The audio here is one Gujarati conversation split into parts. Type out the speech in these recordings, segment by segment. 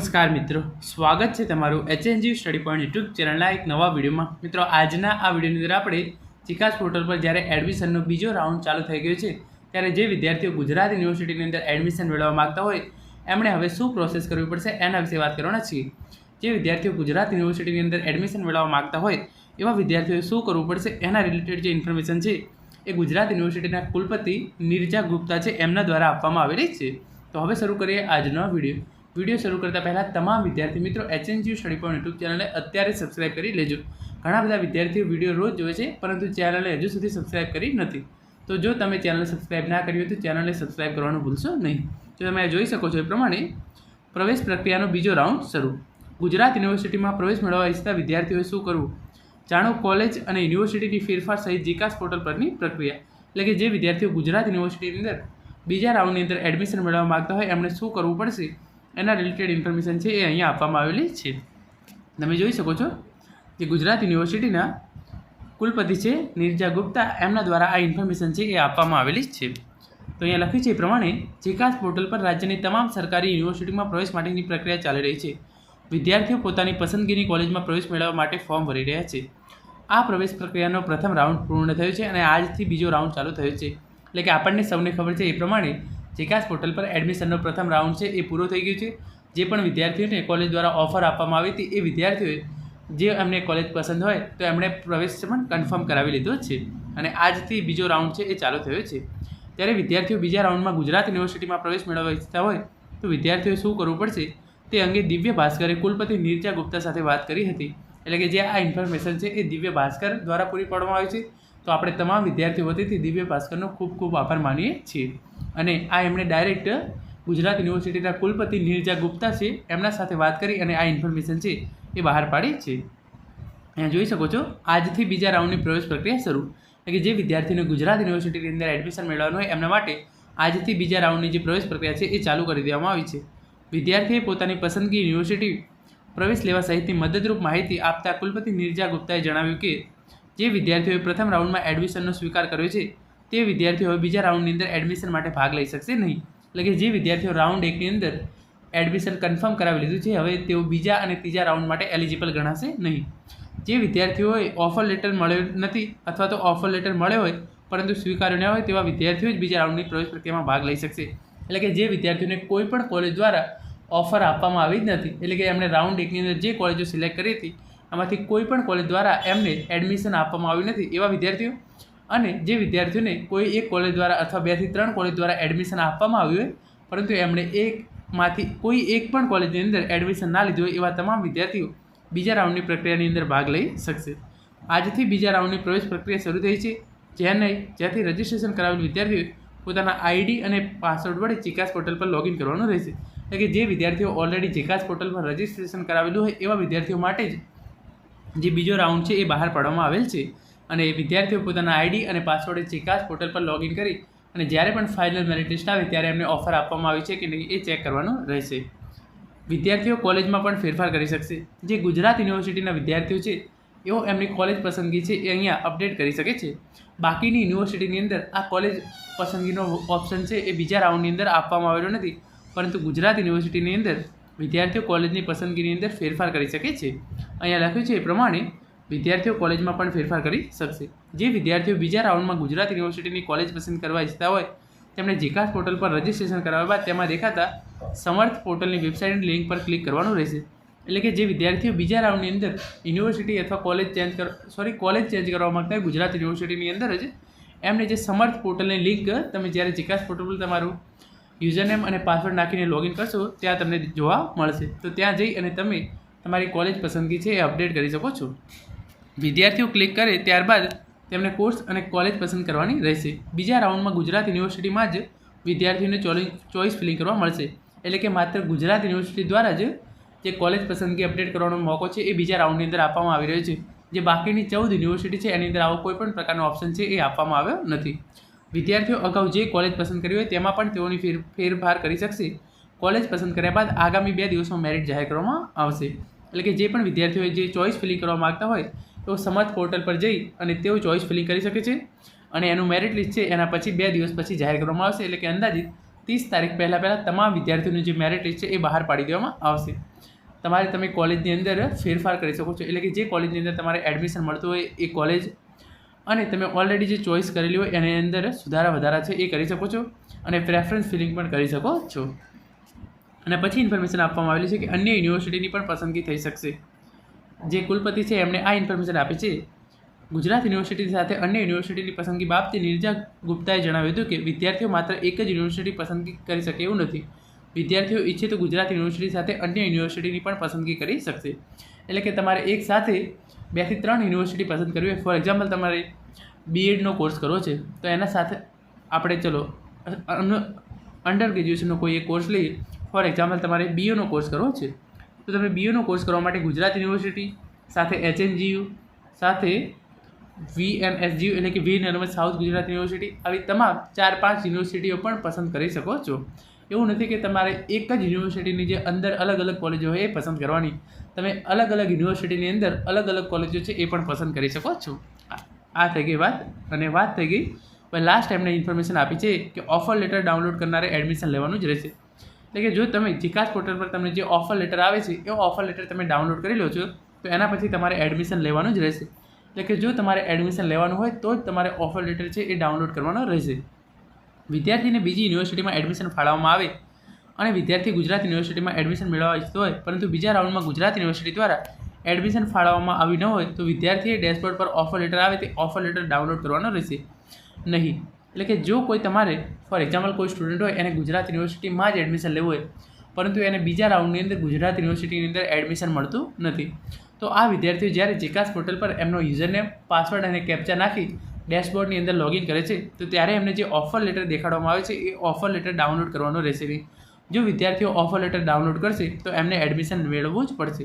નમસ્કાર મિત્રો, સ્વાગત છે તમારું એચએનજી સ્ટડી પોઈન્ટ યુટ્યુબ ચેનલના એક નવા વિડીયોમાં. મિત્રો, આજના આ વિડીયોની અંદર આપણે ચિકાસ પોર્ટલ પર જ્યારે એડમિશનનો બીજો રાઉન્ડ ચાલુ થઈ ગયો છે, ત્યારે જે વિદ્યાર્થીઓ ગુજરાત યુનિવર્સિટીની અંદર એડમિશન મેળવવા માગતા હોય, એમણે હવે શું પ્રોસેસ કરવી પડશે એના વિશે વાત કરવાના છીએ. જે વિદ્યાર્થીઓ ગુજરાત યુનિવર્સિટીની અંદર એડમિશન મેળવવા માગતા હોય, એવા વિદ્યાર્થીઓએ શું કરવું પડશે એના રિલેટેડ જે ઇન્ફોર્મેશન છે, એ ગુજરાત યુનિવર્સિટીના કુલપતિ નિર્જા ગુપ્તા છે, એમના દ્વારા આપવામાં આવેલી છે. તો હવે શરૂ કરીએ આજનો વીડિયો. વીડિયો શરૂ કરતાં પહેલાં તમામ વિદ્યાર્થી મિત્રો એચએનજી સ્ટડી પોઈન્ટ યુટ્યુબ ચેનલને અત્યારે સબસ્ક્રાઇબ કરી લેજો. ઘણા બધા વિદ્યાર્થીઓ વીડિયો રોજ જોવે છે, પરંતુ ચેનલને હજુ સુધી સબસ્ક્રાઇબ કરી નથી. તો જો તમે ચેનલ સબસ્ક્રાઇબ ના કરી હોય તો ચેનલને સબસ્ક્રાઇબ કરવાનું ભૂલશો નહીં. તો તમે જોઈ શકો છો એ પ્રમાણે પ્રવેશ પ્રક્રિયાનો બીજો રાઉન્ડ શરૂ. ગુજરાત યુનિવર્સિટીમાં પ્રવેશ મેળવવા ઈચ્છતા વિદ્યાર્થીઓએ શું કરવું? જાણો, કોલેજ અને યુનિવર્સિટીની ફેરફાર સહિત જીકાસ પોર્ટલ પરની પ્રક્રિયા. એટલે કે જે વિદ્યાર્થીઓ ગુજરાત યુનિવર્સિટીની અંદર બીજા રાઉન્ડની અંદર એડમિશન મેળવવા માગતા હોય એમણે શું કરવું પડશે? એના રિલેટેડ ઇન્ફોર્મેશન છે એ અહીંયા આપવામાં આવેલી છે. તમે જોઈ શકો છો કે ગુજરાત યુનિવર્સિટીના કુલપતિ છે નિર્જા ગુપ્તા, એમના દ્વારા આ ઇન્ફોર્મેશન છે એ આપવામાં આવેલી છે. તો અહીંયા લખ્યું છે એ પ્રમાણે જીકાસ પોર્ટલ પર રાજ્યની તમામ સરકારી યુનિવર્સિટીમાં પ્રવેશ માટેની પ્રક્રિયા ચાલી રહી છે. વિદ્યાર્થીઓ પોતાની પસંદગીની કોલેજમાં પ્રવેશ મેળવવા માટે ફોર્મ ભરી રહ્યા છે. આ પ્રવેશ પ્રક્રિયાનો પ્રથમ રાઉન્ડ પૂર્ણ થયો છે અને આજથી બીજો રાઉન્ડ ચાલુ થયો છે. એટલે કે આપણને સૌને ખબર છે એ પ્રમાણે જીકાસ પોર્ટલ પર એડમિશનનો પ્રથમ રાઉન્ડ છે, એ પૂરો થઈ ગયો છે. જે પણ વિદ્યાર્થીઓને કોલેજ દ્વારા ઓફર આપવામાં આવી હતી, એ વિદ્યાર્થીઓએ જે એમને કોલેજ પસંદ હોય, તો એમણે પ્રવેશ પણ કન્ફર્મ કરાવી લીધો છે. અને આજથી બીજો રાઉન્ડ છે, એ ચાલુ થયો છે. ત્યારે વિદ્યાર્થીઓ બીજા રાઉન્ડમાં ગુજરાત યુનિવર્સિટીમાં પ્રવેશ મેળવવા ઈચ્છતા હોય, તો વિદ્યાર્થીઓએ શું કરવું પડશે? તે અંગે દિવ્ય ભાસ્કરે કુલપતિ નીરજા ગુપ્તા સાથે વાત કરી હતી. એટલે કે જે આ ઇન્ફોર્મેશન છે, એ દિવ્ય ભાસ્કર દ્વારા પૂરી પાડવામાં આવી છે. તો આપણે તમામ વિદ્યાર્થીઓ વતીથી દિવ્ય ભાસ્કરનો ખૂબ ખૂબ આભાર માનીએ છીએ. અને આ એમણે ડાયરેક્ટ ગુજરાત યુનિવર્સિટીના કુલપતિ નીરજા ગુપ્તા છે, એમના સાથે વાત કરી અને આ ઇન્ફોર્મેશન છે એ બહાર પાડી છે. અહીંયા જોઈ શકો છો, આજથી બીજા રાઉન્ડની પ્રવેશ પ્રક્રિયા શરૂ. એટલે કે જે વિદ્યાર્થીઓને ગુજરાત યુનિવર્સિટીની અંદર એડમિશન મેળવવાનું હોય એમના માટે આજથી બીજા રાઉન્ડની જે પ્રવેશ પ્રક્રિયા છે એ ચાલુ કરી દેવામાં આવી છે. વિદ્યાર્થીએ પોતાની પસંદગી યુનિવર્સિટી પ્રવેશ લેવા સહિતની મદદરૂપ માહિતી આપતા કુલપતિ નિર્જા ગુપ્તાએ જણાવ્યું કે જે વિદ્યાર્થીઓએ પ્રથમ રાઉન્ડમાં એડમિશનનો સ્વીકાર કર્યો છે તે વિદ્યાર્થીઓ હવે બીજા રાઉન્ડની અંદર એડમિશન માટે ભાગ લઈ શકશે નહીં. એટલે કે જે વિદ્યાર્થીઓ રાઉન્ડ એકની અંદર એડમિશન કન્ફર્મ કરાવી લીધું છે, હવે તેઓ બીજા અને ત્રીજા રાઉન્ડ માટે એલિજિબલ ગણાશે નહીં. જે વિદ્યાર્થીઓએ ઓફર લેટર મળ્યો નથી અથવા તો ઓફર લેટર મળ્યો હોય, પરંતુ સ્વીકાર્યો ન હોય, તેવા વિદ્યાર્થીઓ જ બીજા રાઉન્ડની પ્રવેશ પ્રક્રિયામાં ભાગ લઈ શકશે. એટલે કે જે વિદ્યાર્થીઓને કોઈ પણ કોલેજ દ્વારા ઓફર આપવામાં આવી જ નથી, એટલે કે એમણે રાઉન્ડ એકની અંદર જે કોલેજો સિલેક્ટ કરી હતી, આમાંથી કોઈ પણ કોલેજ દ્વારા એમને એડમિશન આપવામાં આવ્યું નથી, એવા વિદ્યાર્થીઓ અને જે વિદ્યાર્થીઓને કોઈ એક કોલેજ દ્વારા અથવા બેથી ત્રણ કોલેજ દ્વારા એડમિશન આપવામાં આવ્યું હોય, પરંતુ એમણે એકમાંથી કોઈ એક પણ કોલેજની અંદર એડમિશન ના લીધું હોય એવા તમામ વિદ્યાર્થીઓ બીજા રાઉન્ડની પ્રક્રિયાની અંદર ભાગ લઈ શકશે. આજથી બીજા રાઉન્ડની પ્રવેશ પ્રક્રિયા શરૂ થઈ છે. જેને જ્યાંથી રજિસ્ટ્રેશન કરાવેલ વિદ્યાર્થીઓ પોતાના આઈડી અને પાસવર્ડ વડે ચિકાસ પોર્ટલ પર લોગિન કરવાનું રહેશે. એટલે કે જે વિદ્યાર્થીઓ ઓલરેડી ચિકાસ પોર્ટલ પર રજિસ્ટ્રેશન કરાવેલું હોય એવા વિદ્યાર્થીઓ માટે જ જે બીજો રાઉન્ડ છે એ બહાર પાડવામાં આવેલ છે. અને વિદ્યાર્થીઓ પોતાના આઈડી અને પાસવર્ડ ચિકાસ પોર્ટલ પર લોગિન કરી અને જ્યારે પણ ફાઇનલ મેરિટ લિસ્ટ આવે ત્યારે એમને ઓફર આપવામાં આવી છે કે નહીં એ ચેક કરવાનું રહેશે. વિદ્યાર્થીઓ કોલેજમાં પણ ફેરફાર કરી શકશે. જે ગુજરાત યુનિવર્સિટીના વિદ્યાર્થીઓ છે, એઓ એમની કોલેજ પસંદગી છે એ અહીંયા અપડેટ કરી શકે છે. બાકીની યુનિવર્સિટીની અંદર આ કોલેજ પસંદગીનો ઓપ્શન છે એ બીજા રાઉન્ડની અંદર આપવામાં આવેલો નથી. પરંતુ ગુજરાત યુનિવર્સિટીની અંદર વિદ્યાર્થીઓ કોલેજની પસંદગીની અંદર ફેરફાર કરી શકે છે. અહીંયા લખ્યું છે એ પ્રમાણે વિદ્યાર્થીઓ કોલેજમાં પણ ફેરફાર કરી શકશે. જે વિદ્યાર્થીઓ બીજા રાઉન્ડમાં ગુજરાત યુનિવર્સિટીની કોલેજ પસંદ કરવા ઈચ્છતા હોય તેમણે જીકાસ પોર્ટલ પર રજિસ્ટ્રેશન કરાવ્યા બાદ તેમાં દેખાતા સમર્થ પોર્ટલની વેબસાઇટની લિંક પર ક્લિક કરવાનું રહેશે. એટલે કે જે વિદ્યાર્થીઓ બીજા રાઉન્ડની અંદર યુનિવર્સિટી અથવા કોલેજ ચેન્જ કર, સોરી, કોલેજ ચેન્જ કરવા માગતા હોય, ગુજરાત યુનિવર્સિટીની અંદર જ, એમને જે સમર્થ પોર્ટલની લિંક, તમે જ્યારે જીકાસ પોર્ટલ પર તમારું યુઝરનેમ અને પાસવર્ડ નાખીને લોગિન કરશો, ત્યાં તમને જોવા મળશે. તો ત્યાં જઈ અને તમે તમારી કોલેજ પસંદગી છે એ અપડેટ કરી શકો છો. વિદ્યાર્થીઓ ક્લિક કરે ત્યારબાદ તેમને કોર્સ અને કોલેજ પસંદ કરવાની રહેશે. બીજા રાઉન્ડમાં ગુજરાત યુનિવર્સિટીમાં જ વિદ્યાર્થીઓને ચોઇસ ફિલિંગ કરવા મળશે. એટલે કે માત્ર ગુજરાત યુનિવર્સિટી દ્વારા જ જે કોલેજ પસંદગી અપડેટ કરવાનો મોકો છે એ બીજા રાઉન્ડની અંદર આપવામાં આવી રહ્યો છે. જે બાકીની ચૌદ યુનિવર્સિટી છે એની અંદર આવો કોઈ પણ પ્રકારનો ઓપ્શન છે એ આપવામાં આવ્યો નથી. વિદ્યાર્થીઓ અગાઉ જે કોલેજ પસંદ કરી હોય તેમાં પણ તેઓની ફેર, ફેરફાર કરી શકશે. કોલેજ પસંદ કર્યા બાદ આગામી બે દિવસમાં મેરિટ જાહેર કરવામાં આવશે. એટલે કે જે પણ વિદ્યાર્થીઓએ જે ચોઇસ ફિલિંગ કરવા માગતા હોય તેઓ સમાજ પોર્ટલ પર જઈ અને તેઓ ચોઇસ ફિલિંગ કરી શકે છે અને એનું મેરિટ લિસ્ટ છે, એના પછી બે દિવસ પછી જાહેર કરવામાં આવશે, એટલે કે અંદાજિત ત્રીસ તારીખ પહેલાં પહેલાં તમામ વિદ્યાર્થીઓનું જે મેરિટ લિસ્ટ છે, એ બહાર પાડી દેવામાં આવશે. તમારે તમે કોલેજની અંદર ફેરફાર કરી શકો છો, એટલે કે જે કોલેજની અંદર તમારે એડમિશન મળતું હોય એ કોલેજ અને તમે ઓલરેડી જે ચોઈસ કરેલી હોય એની અંદર સુધારા વધારા છે એ કરી શકો છો અને પ્રેફરન્સ ફિલિંગ પણ કરી શકો છો. અને પછી ઇન્ફોર્મેશન આપવામાં આવેલી છે કે અન્ય યુનિવર્સિટીની પણ પસંદગી થઈ શકશે. જે કુલપતિ છે, એમણે આ ઇન્ફોર્મેશન આપી છે. ગુજરાત યુનિવર્સિટી સાથે અન્ય યુનિવર્સિટીની પસંદગી બાબતે નિર્જા ગુપ્તાએ જણાવ્યું હતું કે, વિદ્યાર્થીઓ માત્ર એક જ યુનિવર્સિટી પસંદગી કરી શકે એવું નથી. વિદ્યાર્થીઓ ઈચ્છે તો ગુજરાત યુનિવર્સિટી સાથે અન્ય યુનિવર્સિટીની પણ પસંદગી કરી શકશે. એટલે કે તમારે એક સાથે બેથી ત્રણ યુનિવર્સિટી પસંદ કરવી ફોર એક્ઝામ્પલ તમારે બીએડનો કોર્સ કરવો છે, તો એના સાથે આપણે ચલો અંડર ગ્રેજ્યુએશનનો કોઈ એક કોર્સ લઈએ. ફોર એક્ઝામ્પલ તમારે બીએનો કોર્સ કરવો છે. તો તમે બીઓનો કોર્સ કરવા માટે ગુજરાત યુનિવર્સિટી સાથે એચએનજીયુ સાથે વીએમએસજીયુ એટલે કે V Narmad south Gujarat university આવી તમામ ચાર પાંચ યુનિવર્સિટીઓ પણ પસંદ કરી શકો છો. એવું નથી કે તમારે એક જ યુનિવર્સિટીની જે અંદર અલગ અલગ કોલેજો હોય એ પસંદ કરવાની. તમે અલગ અલગ યુનિવર્સિટીની અંદર અલગ અલગ કોલેજો છે એ પણ પસંદ કરી શકો છો. આ થઈ ગઈ વાત અને વાત થઈ ગઈ. લાસ્ટ ટાઈમને ઇન્ફોર્મેશન આપી છે કે ઓફર લેટર ડાઉનલોડ કરનારે એડમિશન લેવાનું જ રહેશે. એટલે કે જો તમે જીકાસ પોર્ટલ પર તમને જે ઓફર લેટર આવે છે, એ ઓફર લેટર તમે ડાઉનલોડ કરી લો છો, તો એના પછી તમારે એડમિશન લેવાનું જ રહેશે. એટલે કે જો તમારે એડમિશન લેવાનું હોય, તો જ તમારે ઓફર લેટર છે એ ડાઉનલોડ કરવાનો રહેશે. વિદ્યાર્થીને બીજી યુનિવર્સિટીમાં એડમિશન ફાળવવામાં આવે અને વિદ્યાર્થી ગુજરાત યુનિવર્સિટીમાં એડમિશન મેળવવા ઈચ્છતો હોય, પરંતુ બીજા રાઉન્ડમાં ગુજરાત યુનિવર્સિટી દ્વારા એડમિશન ફાળવવામાં આવી ન હોય, તો વિદ્યાર્થીએ ડેશબોર્ડ પર ઓફર લેટર આવે તે ઓફર લેટર ડાઉનલોડ કરવાનો રહેશે. નહીં. એટલે કે જો કોઈ તમારે ફોર એક્ઝામ્પલ કોઈ સ્ટુડન્ટ હોય, એને ગુજરાત યુનિવર્સિટીમાં જ એડમિશન લેવું હોય, પરંતુ એને બીજા રાઉન્ડની અંદર ગુજરાત યુનિવર્સિટીની અંદર એડમિશન મળતું નથી. તો આ વિદ્યાર્થીઓ જ્યારે જીકાસ પોર્ટલ પર એમનો યુઝરનેમ પાસવર્ડ અને કેપ્ચા નાખી ડેશબોર્ડની અંદર લોગિન કરે છે, તો ત્યારે એમને જે ઓફર લેટર દેખાડવામાં આવે છે, એ ઓફર લેટર ડાઉનલોડ કરવાનો રહેશે નહીં. જો વિદ્યાર્થીઓ ઓફર લેટર ડાઉનલોડ કરશે, તો એમને એડમિશન મેળવવું જ પડશે.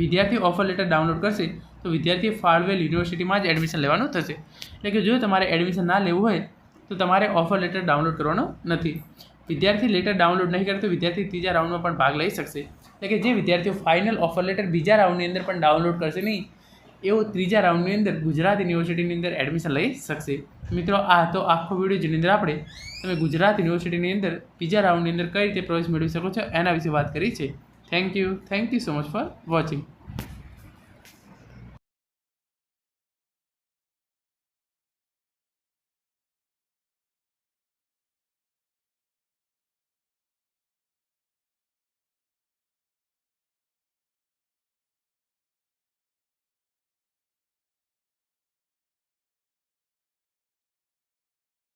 વિદ્યાર્થી ઓફર લેટર ડાઉનલોડ કરશે, તો વિદ્યાર્થી ફાળવેલ યુનિવર્સિટીમાં જ એડમિશન લેવાનું થશે. એટલે કે જો તમારે એડમિશન ના લેવું હોય તો તમારે ઓફર લેટર ડાઉનલોડ કરવાનો નથી. વિદ્યાર્થી લેટર ડાઉનલોડ નહીં કરે તો વિદ્યાર્થી ત્રીજા રાઉન્ડમાં પણ ભાગ લઈ શકશે. એટલે કે જે વિદ્યાર્થીઓ ફાઇનલ ઓફર લેટર બીજા રાઉન્ડની અંદર પણ ડાઉનલોડ કરશે નહીં એવો ત્રીજા રાઉન્ડની અંદર ગુજરાત યુનિવર્સિટીની અંદર એડમિશન લઈ શકશે. મિત્રો, આ તો આખો વીડિયો જેની અંદર આપણે તમે ગુજરાત યુનિવર્સિટીની અંદર બીજા રાઉન્ડની અંદર કઈ રીતે પ્રવેશ મેળવી શકો છો એના વિશે વાત કરી છે. Thank you thank you so much for watching